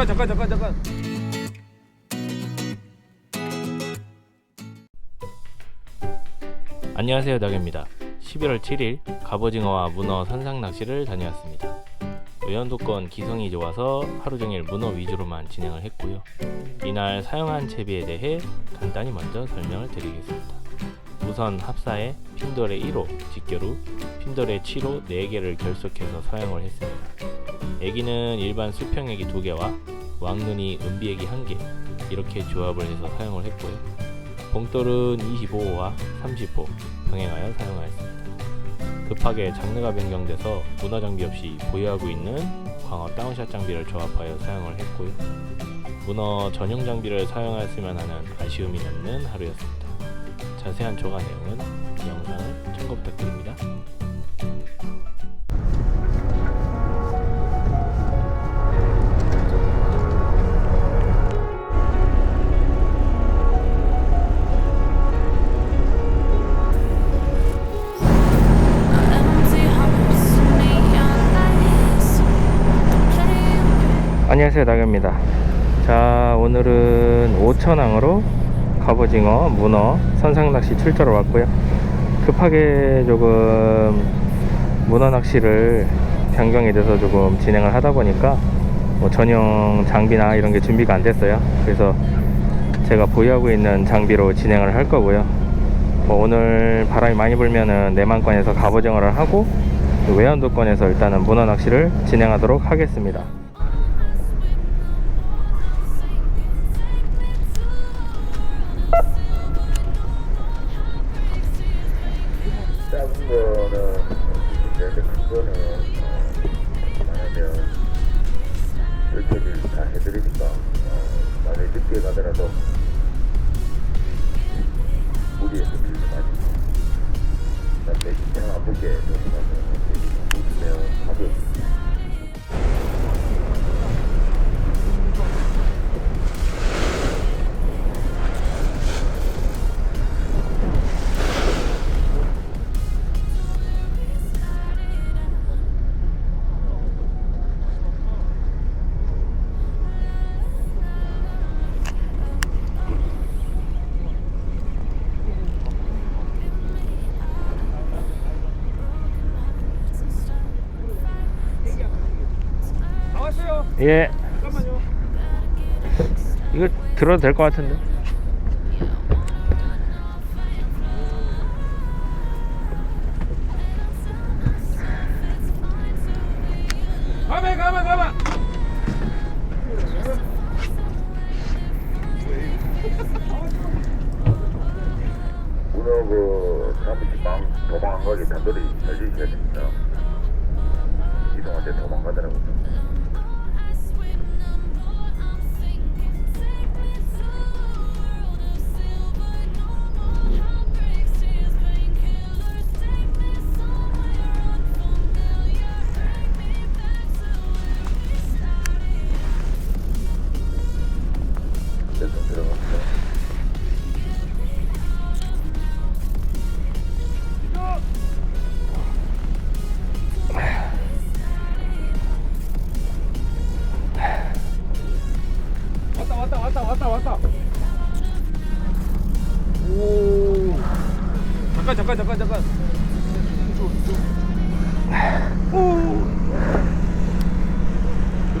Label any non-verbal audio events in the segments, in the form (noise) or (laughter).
잠깐 잠깐 잠깐 잠깐. 안녕하세요 덕입니다. 11월 7일 갑오징어와 문어 선상 낚시를 다녀왔습니다. 외연도권 기성이 좋아서 하루 종일 문어 위주로만 진행을 했고요. 이날 사용한 채비에 대해 간단히 먼저 설명을 드리겠습니다. 우선 합사에 핀돌의 1호 직결후 핀돌의 7호 4개를 결속해서 사용을 했습니다 애기는 일반 수평 애기 2개와 왕눈이 은비 애기 1개 이렇게 조합을 해서 사용을 했고요 봉돌은 25호와 30호 병행하여 사용하였습니다. 급하게 장르가 변경돼서 문화 장비 없이 보유하고 있는 광어 다운샷 장비를 조합하여 사용을 했고요. 문어 전용 장비를 사용하였으면 하는 아쉬움이 남는 하루였습니다. 자세한 조가 내용은 이 영상을 참고 부탁드립니다. 안녕하세요 나경입니다. 자 오늘은 오천항으로 갑오징어, 문어, 선상낚시 출조로 왔고요. 급하게 조금 문어 낚시를 변경이 돼서 조금 진행을 하다 보니까 뭐 전용 장비나 이런 게 준비가 안 됐어요. 그래서 제가 보유하고 있는 장비로 진행을 할 거고요. 뭐 오늘 바람이 많이 불면은 내만권에서 갑오징어를 하고 외연도권에서 일단은 문어 낚시를 진행하도록 하겠습니다 해드리니까 어, 만약에 늦게 가더라도 예 잠깐만요. 이거 들어도 될 것 같은데 가만 가만 가만. 문어 그 잠시 망 도망한 거지 단돌이 살려주셔야 됩니다 이동할 때 도망가더라고요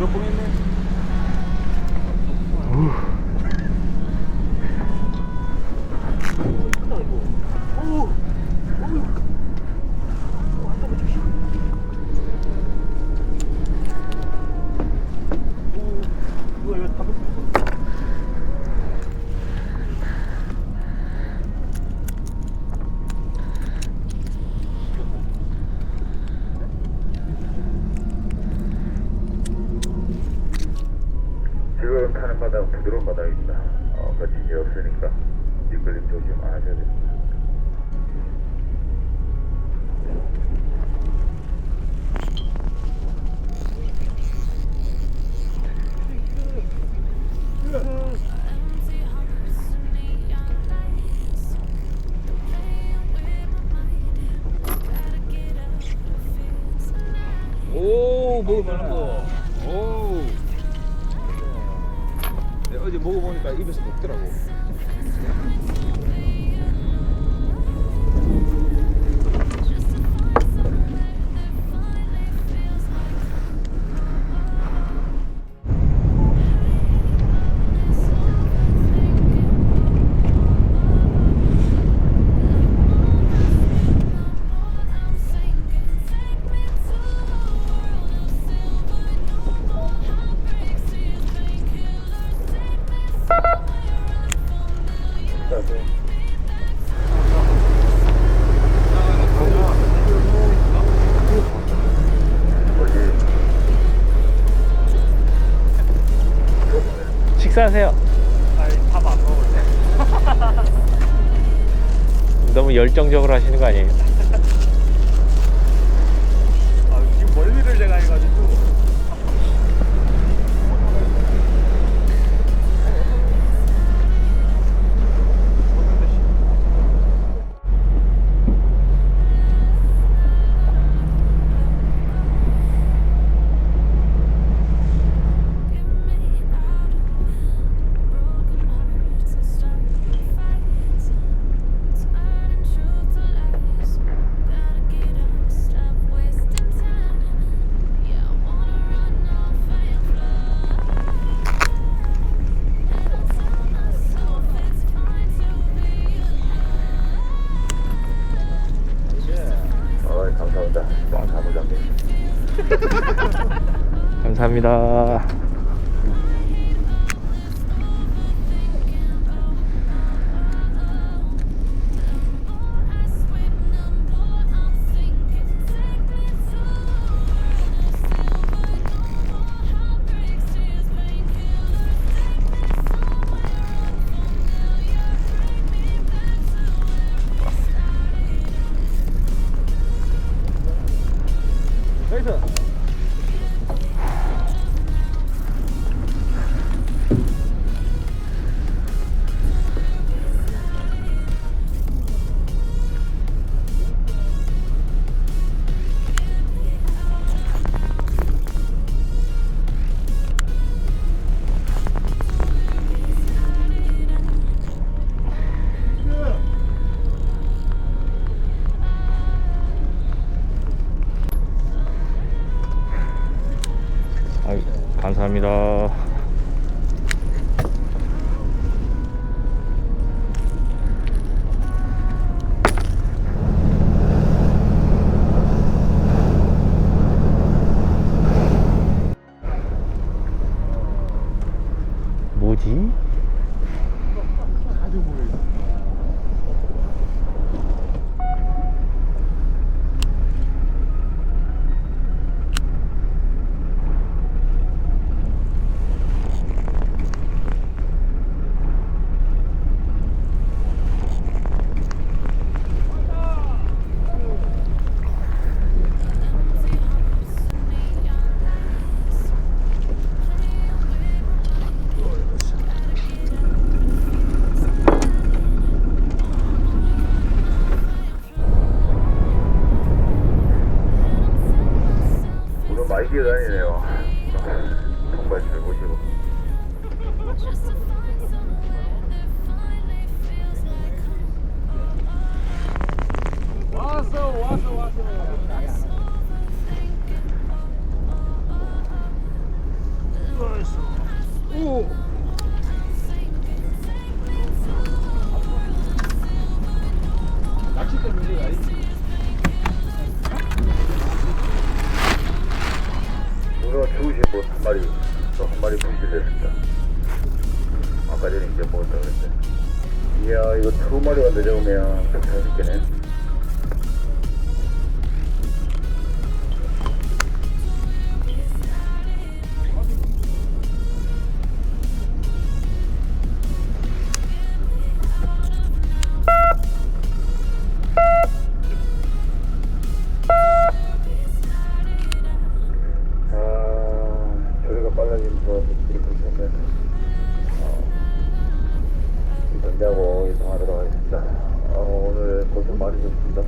들어 어우 말랑거 네, 어제 먹어보니까 입에서 녹더라고. 식사하세요. 밥안 먹을래. (laughs) 너무 열정적으로 하시는 거 아니에요? 감사합니다. 감사합니다. 감사합니다. 뭐지? 많이 기어다니네요. 정말 잘 보시고. 왔어, 왔어, 왔어. 오. 내려오면 좀 자식겠네. 아, 저리가 빨라지면서 들이 보시면 어, 일단 자고 이동하도록 하겠습니다. 아, 오늘 고생 많이 했습니다.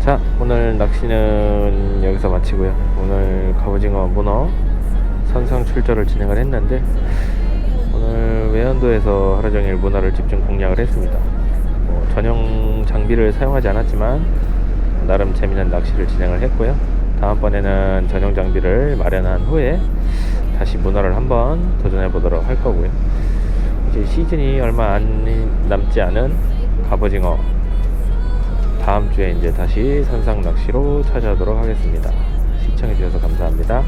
자, 오늘 낚시는 여기서 마치고요. 오늘 가오징어 문어 선상 출조를 진행을 했는데 오늘 외연도에서 하루 종일 문어를 집중 공략을 했습니다. 뭐 전용 장비를 사용하지 않았지만 나름 재미난 낚시를 진행을 했고요. 다음번에는 전용 장비를 마련한 후에 다시 문어를 한번 도전해 보도록 할 거고요. 이제 시즌이 얼마 안 남지 않은 갑오징어 다음 주에 이제 다시 선상 낚시로 찾아오도록 하겠습니다. 시청해 주셔서 감사합니다.